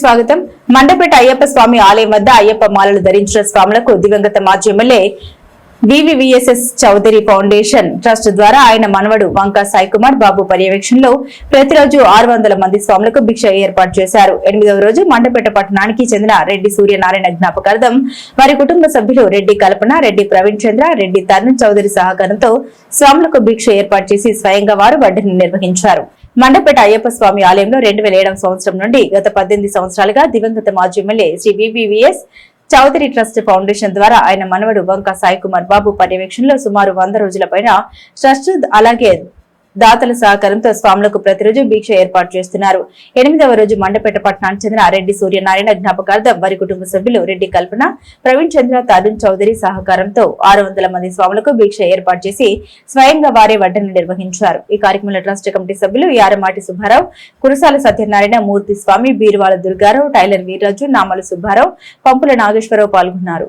స్వాగతం. మండపేట అయ్యప్ప స్వామి ఆలయం వద్ద అయ్యప్ప మాలలు ధరించిన స్వాములకు దివంగత మాజీ MLA VVVSS Chowdary foundation trust ద్వారా ఆయన మనవడు వంకా సాయి కుమార్ బాబు పర్యవేక్షణలో ప్రతిరోజు ఆరు వందల మంది స్వాములకు భిక్ష ఏర్పాటు చేశారు. ఎనిమిదవ రోజు మండపేట పట్టణానికి చెందిన రెడ్డి సూర్యనారాయణ జ్ఞాపకార్థం వారి కుటుంబ సభ్యులు రెడ్డి కల్పన రెడ్డి ప్రవీణ్ చంద్ర రెడ్డి తరుణ్ చౌదరి సహకారంతో స్వాములకు భిక్ష ఏర్పాటు చేసి స్వయంగా వారు వడ్డీని నిర్వహించారు. మండపేట అయ్యప్ప స్వామి ఆలయంలో రెండు వేల ఏడవ సంవత్సరం నుండి గత పద్దెనిమిది సంవత్సరాలుగా దివంగత మాజీ MLA Shri VVVS Chowdary trust foundation ద్వారా ఆయన మనవడు వంక సాయి కుమార్ బాబు పర్యవేక్షణలో సుమారు వంద రోజుల పైన ట్రస్ట్ అలాగే దాతల సహకారంతో స్వాములకు ప్రతిరోజు దీక్ష ఏర్పాటు చేస్తున్నారు. ఎనిమిదవ రోజు మండపేట పట్టణానికి చెందిన రెడ్డి సూర్యనారాయణ జ్ఞాపకార్థం వారి కుటుంబ సభ్యులు రెడ్డి కల్పన ప్రవీణ్ చంద్ర తరుణ్ చౌదరి సహకారంతో ఆరు వందల మంది స్వాములకు దీక్ష ఏర్పాటు చేసి స్వయంగా వారే వడ్డని నిర్వహించారు. ఈ కార్యక్రమంలో ట్రస్ట్ కమిటీ సభ్యులు యారమాటి సుబ్బారావు కురసాల సత్యనారాయణ మూర్తి స్వామి బీరువాల దుర్గారావు టైలర్ వీర్రాజు నామల సుబ్బారావు పంపుల నాగేశ్వరరావు పాల్గొన్నారు.